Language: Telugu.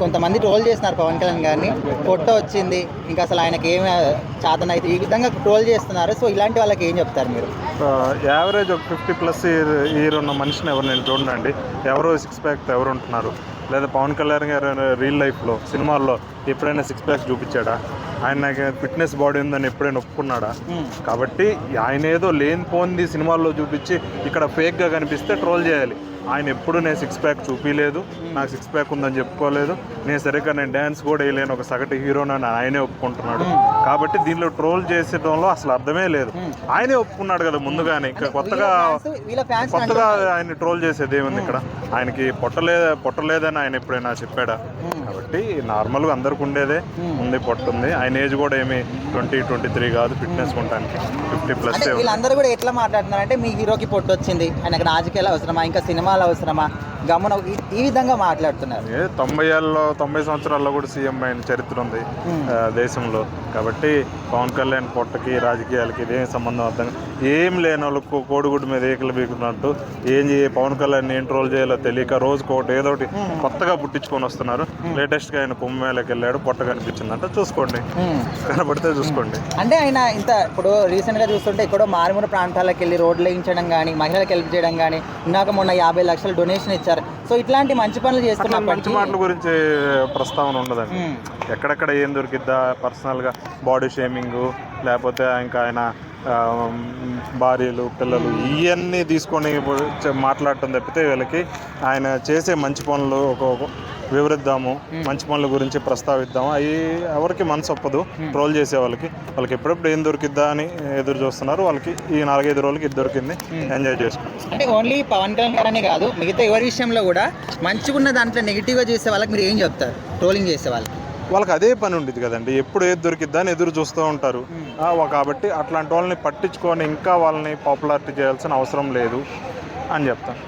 కొంతమంది ట్రోల్ చేస్తున్నారు పవన్ కళ్యాణ్ గారిని. ఫోటో వచ్చింది. ఇంకా అసలు ఆయనకి ఏమి చాతన అయితే ఈ విధంగా ట్రోల్ చేస్తున్నారు. సో ఇలాంటి వాళ్ళకి ఏం చెప్తారు మీరు? యావరేజ్ ఒక ఫిఫ్టీ ప్లస్ ఇయర్ ఉన్న మనిషిని ఎవరు నేను చూడండి. ఎవరో సిక్స్ ప్యాక్ ఎవరు ఉంటున్నారు? లేదా పవన్ కళ్యాణ్ గారు రియల్ లైఫ్లో సినిమాల్లో ఎప్పుడైనా సిక్స్ ప్యాక్ చూపించాడా? ఆయన నాకు ఫిట్నెస్ బాడీ ఉందని ఎప్పుడైనా ఒప్పుకున్నాడా? మ్మ్. కాబట్టి ఆయన ఏదో లేని పోంది సినిమాల్లో చూపించి ఇక్కడ ఫేక్గా కనిపిస్తే ట్రోల్ చేయాలి. ఆయన ఎప్పుడు నేను సిక్స్ ప్యాక్ చూపించలేదు నాకు సిక్స్ ప్యాక్ ఉందని చెప్పుకోలేదు. నేను సరిగ్గా నేను డ్యాన్స్ కూడా వేయలేను ఒక సగటు హీరోనని ఆయనే ఒప్పుకుంటున్నాడు. కాబట్టి దీనిలో ట్రోల్ చేసేటంలో అసలు అర్థమే లేదు. ఆయనే ఒప్పుకున్నాడు కదా ముందుగానే. ఇంకా కొత్తగా కొత్తగా ఆయన ట్రోల్ చేసేది ఏముంది ఇక్కడ? ఆయనకి పొట్టలే పొట్టలేదని ఆయన ఎప్పుడైనా చెప్పాడా? కాబట్టి నార్మల్గా అందరికి ఉండేదే ఉంది పొట్ట ఉంది ఆయన ఏజ్ కూడా ఏమి ట్వంటీ ట్వంటీ త్రీ కాదు ఫిట్నెస్ ఉండటానికి. ఫిఫ్టీ ప్లస్ వీళ్ళందరూ కూడా ఎట్లా మాట్లాడుతున్నారు అంటే మీ హీరోకి పొట్టు వచ్చింది ఆయనకు రాజకీయాలు అవసరమా? ఇంకా సినిమాలు అవసరమా? గమన ఈ- విధంగా మాట్లాడుతున్నారు. తొంభై ఏళ్ళలో తొంభై సంవత్సరాల్లో కూడా సీఎం అయిన చరిత్ర ఉంది దేశంలో. కాబట్టి పవన్ కళ్యాణ్ పొట్టకి రాజకీయాలకి ఇదేం సంబంధం అర్థం ఏం లేని వాళ్ళకు కోడిగుడ్డు మీద ఏకలు బీకున్నట్టు ఏం చేయ పవన్ కళ్యాణ్ ఏం ట్రోల్ చేయాలో తెలియక రోజుకి ఒకటి ఏదో ఒకటి కొత్తగా పుట్టించుకొని వస్తున్నారు. లేటెస్ట్గా ఆయన కుంభ మేళకి వెళ్ళాడు పొట్ట కనిపించిందంట చూసుకోండి. కనబడితే చూసుకోండి. అంటే ఆయన ఇంత ఇప్పుడు రీసెంట్గా చూస్తుంటే ఎక్కడో మారుమూల ప్రాంతాలకు వెళ్ళి రోడ్లు వేయించడం కానీ మహిళలకు హెల్ప్ చేయడం కానీ ఇందాక మొన్న యాభై లక్షలు డొనేషన్ ఇచ్చారు. సో ఇట్లాంటి మంచి పనులు మంచి చేస్తున్నప్పటికీ మాటల గురించి ప్రస్తావన ఉండదండి. ఎక్కడెక్కడ ఏం దొరికిద్దా పర్సనల్గా? బాడీ షేమింగ్ లేకపోతే ఇంకా ఆయన భార్యలు పిల్లలు ఇవన్నీ తీసుకొని మాట్లాడటం తప్పితే వీళ్ళకి ఆయన చేసే మంచి పనులు ఒక వివరిద్దాము మంచి పనుల గురించి ప్రస్తావిద్దాము. అవి ఎవరికి మనసు ఒప్పదు ట్రోల్ చేసే వాళ్ళకి. వాళ్ళకి ఎప్పుడెప్పుడు ఏం దొరికిద్దా అని ఎదురు చూస్తున్నారు. వాళ్ళకి ఈ నాలుగైదు రోజులకి ఇది దొరికింది. ఎంజాయ్ చేసుకుంటారు అంటే ఓన్లీ పవన్ కళ్యాణ్ గారనే కాదు మిగతా ఎవరి విషయంలో కూడా మంచిగా ఉన్న దాంట్లో నెగిటివ్గా చేసే వాళ్ళకి మీరు ఏం చెప్తారు? ట్రోలింగ్ చేసే వాళ్ళకి. వాళ్ళకి అదే పని ఉండేది కదండి. ఎప్పుడు ఏది దొరికిద్దా అని ఎదురు చూస్తూ ఉంటారు. కాబట్టి అట్లాంటి వాళ్ళని పట్టించుకొని ఇంకా వాళ్ళని పాపులారిటీ చేయాల్సిన అవసరం లేదు అని చెప్తాను.